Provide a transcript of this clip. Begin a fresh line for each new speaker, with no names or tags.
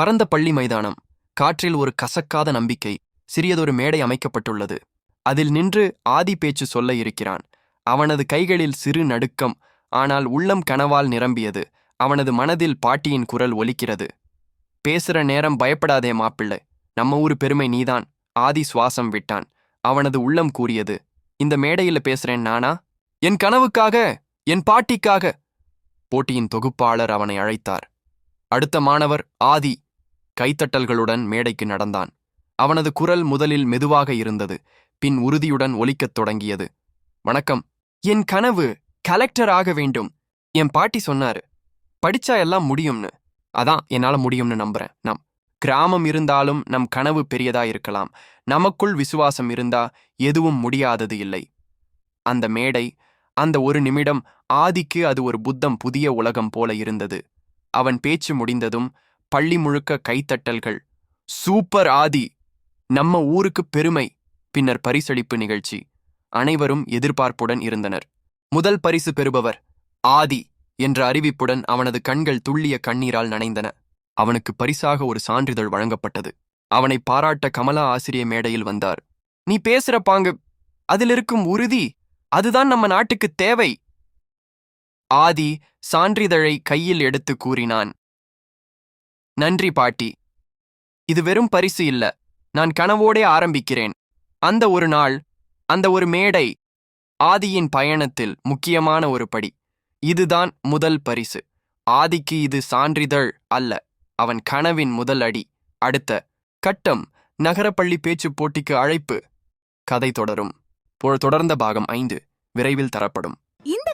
பரந்த பள்ளி மைதானம் காற்றில் ஒரு கசக்காத நம்பிக்கை சிறியதொரு மேடை அமைக்கப்பட்டுள்ளது. அதில் நின்று ஆதி பேச்சு சொல்ல இருக்கிறான். அவனது கைகளில் சிறு நடுக்கம் ஆனால் உள்ளம் கனவால் நிரம்பியது. அவனது மனதில் பாட்டியின் குரல் ஒலிக்கிறது. பேசுற நேரம் பயப்படாதே மாப்பிள்ளை. நம்ம ஊரு பெருமை நீதான். ஆதி சுவாசம் விட்டான். அவனது உள்ளம் கூறியது. இந்த மேடையில பேசுறேன் நானா? என் கனவுக்காக என் பாட்டிக்காக! போட்டியின் தொகுப்பாளர் அவனை அழைத்தார். அடுத்த மாணவர் ஆதி. கைத்தட்டல்களுடன் மேடைக்கு நடந்தான். அவனது குரல் முதலில் மெதுவாக இருந்தது பின் உறுதியுடன் ஒலிக்கத் தொடங்கியது. வணக்கம். என் கனவு கலெக்டர் ஆக வேண்டும். என் பாட்டி சொன்னாரு. படிச்சா எல்லாம் முடியும்னு. அதான் என்னால முடியும்னு நம்புறேன். நம் கிராமம் இருந்தாலும் நம் கனவு பெரியதா இருக்கலாம். நமக்குள் விசுவாசம் இருந்தா எதுவும் முடியாதது இல்லை. அந்த மேடை அந்த ஒரு நிமிடம் ஆதிக்கு அது ஒரு புத்தம் புதிய உலகம் போல இருந்தது. அவன் பேச்சு முடிந்ததும் பள்ளி முழுக்க கைத்தட்டல்கள். சூப்பர் ஆதி. நம்ம ஊருக்கு பெருமை. பின்னர் பரிசளிப்பு நிகழ்ச்சி. அனைவரும் எதிர்பார்ப்புடன் இருந்தனர். முதல் பரிசு பெறுபவர் ஆதி என்ற அறிவிப்புடன் அவனது கண்கள் துள்ளிய கண்ணீரால் நனைந்தன. அவனுக்கு பரிசாக ஒரு சான்றிதழ் வழங்கப்பட்டது. அவனை பாராட்ட கமலா ஆசிரிய மேடையில் வந்தார். நீ பேசுற பாங்கு அதில் இருக்கும் உறுதி அதுதான் நம்ம நாட்டுக்கு தேவை. ஆதி சான்றிதழை கையில் எடுத்து கூறினான். நன்றி பாட்டி. இது வெறும் பரிசு இல்ல. நான் கனவோடே ஆரம்பிக்கிறேன். அந்த ஒரு நாள் அந்த ஒரு மேடை ஆதியின் பயணத்தில் முக்கியமான ஒரு படி. இதுதான் முதல் பரிசு. ஆதிக்கு இது சான்றிதழ் அல்ல. அவன் கனவின் முதல் அடி. அடுத்த கட்டம் நகரப்பள்ளி பேச்சுப் போட்டிக்கு அழைப்பு. கதை தொடரும். தொடர்ந்த பாகம் ஐந்து. விரைவில் தரப்படும்.